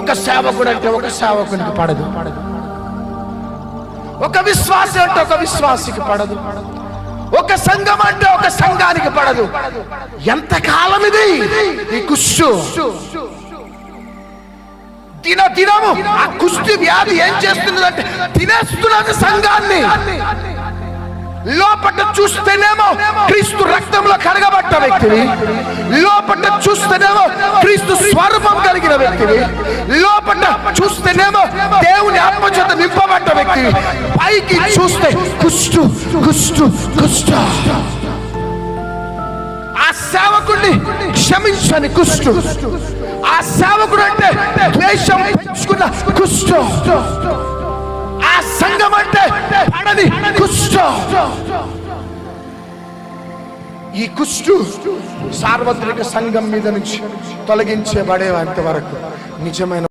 ఒక సేవకుడు అంటే ఒక సేవకునికి పడదు. ఒక విశ్వాసం అంటే ఒక విశ్వాసికి పడదు. ఒక సంఘం అంటే ఒక సంఘానికి పడదు. ఎంత కాలం ఇది? ఈ కుష్టు. దిన దినము ఆ కుష్టి వ్యాధి ఏం చేస్తున్నదంటే తినేస్తున్నది సంఘాన్ని. లోపట చూస్తేనేమో క్రీస్తు రక్తంలో కడగబట్ట వ్యక్తిని లోపట చూస్తేనేమో క్రీస్తు స్వరూపం కలిగిన వ్యక్తిని లోపట చూస్తేనేమో దేవుని ఆత్మ చేత నింపబడ్డ వ్యక్తి. పైకి చూస్తే కుష్టు కుష్టు కుష్ట. ఆ సేవకుడిని క్షమించని కుష్టు. ఆ సేవకుడు అంటే ద్వేషం పెంచుకున్న కుష్టు. ఆ సంఘం అంటే పడని కుష్టు. ఈ కుష్టు సార్వత్రిక సంఘం మీద నుంచి తొలగించబడేంత వరకు నిజమైన